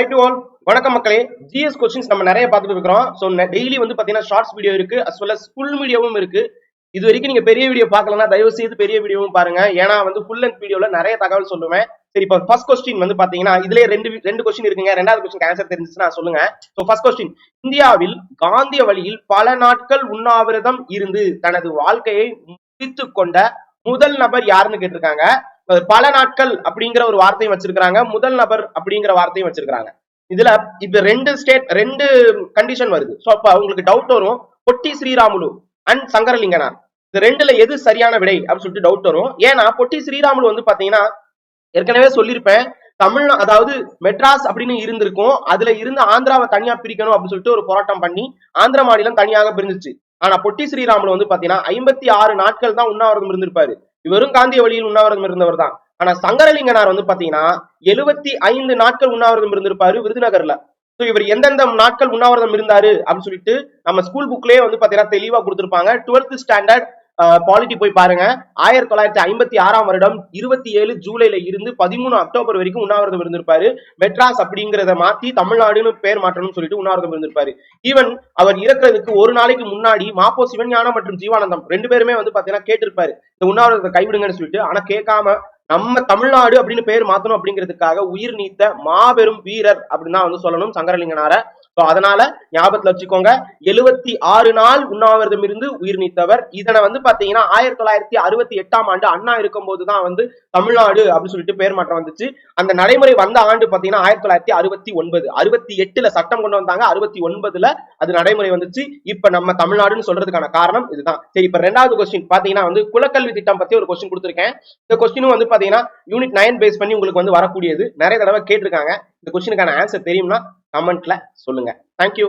High to all வணக்கம் மக்களே. GS questions நம்ம நிறைய பார்த்துட்டு இருக்கிறோம். ஸோ டெய்லி வந்து பார்த்தீங்கன்னா ஷார்ட்ஸ் வீடியோ இருக்கு அஸ் வெல் அஸ் ஃபுல் வீடியோவும் இருக்கு. இது வரைக்கும் நீங்க பெரிய வீடியோ பார்க்கலன்னா தயவு செய்து பெரிய வீடியோவும் பாருங்க. ஏன்னா வந்து ஃபுல் லென்த் வீடியோல நிறைய தகவல் சொல்லுவேன். சரி இப்போ ஃபர்ஸ்ட் கொஸ்டின் வந்து பாத்தீங்கன்னா இதுல ரெண்டு ரெண்டு கொஸ்டின் இருக்குங்க. ரெண்டாவது கொஸ்டின் ஆன்சர் தெரிஞ்சுச்சுன்னா சொல்லுங்க. ஸோ ஃபர்ஸ்ட் கொஸ்டின் இந்தியாவில் காந்திய வழியில் பல நாட்கள் உண்ணாவிரதம் இருந்து தனது வாழ்க்கையை முடித்து கொண்ட முதல் நபர் யாருன்னு கேட்டிருக்காங்க? பல நாட்கள் அப்படிங்கிற ஒரு வார்த்தையும் வச்சிருக்கிறாங்க முதல் நபர் அப்படிங்கிற வார்த்தையும் வச்சிருக்கிறாங்க. இதுல இப்ப ரெண்டு ஸ்டேட் ரெண்டு கண்டிஷன் வருது. சோ அப்ப உங்களுக்கு டவுட் வரும். பொட்டி ஸ்ரீராமுலு அண்ட் சங்கரலிங்கனார். இந்த ரெண்டுல எது சரியான விடை அப்படின்னு சொல்லிட்டு டவுட் வரும். ஏன்னா பொட்டி ஸ்ரீராமுலு வந்து பாத்தீங்கன்னா ஏற்கனவே சொல்லியிருப்பேன். தமிழ் அதாவது மெட்ராஸ் அப்படின்னு இருந்திருக்கும். அதுல இருந்து ஆந்திராவை தனியா பிரிக்கணும் அப்படின்னு சொல்லிட்டு ஒரு போராட்டம் பண்ணி ஆந்திர மாநிலம் தனியாக பிரிஞ்சிச்சு. ஆனா பொட்டி ஸ்ரீராமுலு வந்து பாத்தீங்கன்னா ஐம்பத்தி ஆறு நாட்கள் தான் உண்ணாவிரதம் இருந்திருப்பாரு. இவரும் காந்திய வழியில் உண்ணாவிரதம் இருந்தவர் தான் ஆனா சங்கரலிங்கனார் வந்து பாத்தீங்கன்னா எழுபத்தி ஐந்து நாட்கள் உண்ணாவிரதம் இருந்திருப்பாரு விருதுநகர்ல. ஸோ இவர் எந்தெந்த நாட்கள் உண்ணாவிரதம் இருந்தாரு அப்படின்னு சொல்லிட்டு நம்ம ஸ்கூல் புக்லயே வந்து பாத்தீங்கன்னா தெளிவா கொடுத்திருப்பாங்க. டுவெல்த் ஸ்டாண்டர்ட் பாலிட்டி போய் பாருங்க. ஆயிரத்தி தொள்ளாயிரத்தி ஐம்பத்தி ஆறாம் வருடம் இருபத்தி ஏழு ஜூலைல இருந்து பதிமூணு அக்டோபர் வரைக்கும் உண்ணாவிரதம் இருந்திருப்பாரு. மெட்ராஸ் அப்படிங்கிறத மாத்தி தமிழ்நாடுன்னு பேர் மாற்றணும்னு சொல்லிட்டு உண்ணாவிரதம் இருந்திருப்பாரு. ஈவன் அவர் இறக்குறதுக்கு ஒரு நாளைக்கு முன்னாடி மாப்போ சிவஞானம் மற்றும் ஜீவானந்தம் ரெண்டு பேருமே வந்து பாத்தீங்கன்னா கேட்டிருப்பாரு. இந்த உண்ணாவிரதத்தை கைவிடுங்கன்னு சொல்லிட்டு. ஆனா கேட்காம நம்ம தமிழ்நாடு அப்படின்னு பேர் மாத்தணும் அப்படிங்கிறதுக்காக உயிர் நீத்த மாபெரும் வீரர் அப்படின்னு தான் வந்து சொல்லணும் சங்கரலிங்கனார. சோ அதனால ஞாபகத்துல வச்சுக்கோங்க எழுபத்தி ஆறு நாள் உண்ணாவிரதம் இருந்து உயிர் நீத்தவர். இதனை வந்து பாத்தீங்கன்னா ஆயிரத்தி தொள்ளாயிரத்தி அறுபத்தி எட்டாம் ஆண்டு அண்ணா இருக்கும் போதுதான் வந்து தமிழ்நாடு அப்படின்னு சொல்லிட்டு பேர் மாற்றம் வந்துச்சு. அந்த நடைமுறை வந்த ஆண்டு பாத்தீங்கன்னா ஆயிரத்தி தொள்ளாயிரத்தி அறுபத்தி ஒன்பது. அறுபத்தி எட்டுல சட்டம் கொண்டு வந்தாங்க அறுபத்தி ஒன்பதுல அது நடைமுறை வந்துச்சு. இப்ப நம்ம தமிழ்நாடுன்னு சொல்றதுக்கான காரணம் இதுதான். சரி இப்ப ரெண்டாவது கொஸ்டின் பாத்தீங்கன்னா வந்து குலக்கல்வி திட்டம் பத்தி ஒரு கொஸ்டின் கொடுத்துருக்கேன். இந்த கொஸ்டினும் வந்து பாத்தீங்கன்னா யூனிட் நைன் பேஸ் பண்ணி உங்களுக்கு வந்து வரக்கூடியது. நிறைய தடவை கேட்டிருக்காங்க. இந்த கொஸ்டினுக்கான ஆன்சர் தெரியும்னா கமெண்ட்ல சொல்லுங்க. தேங்க்யூ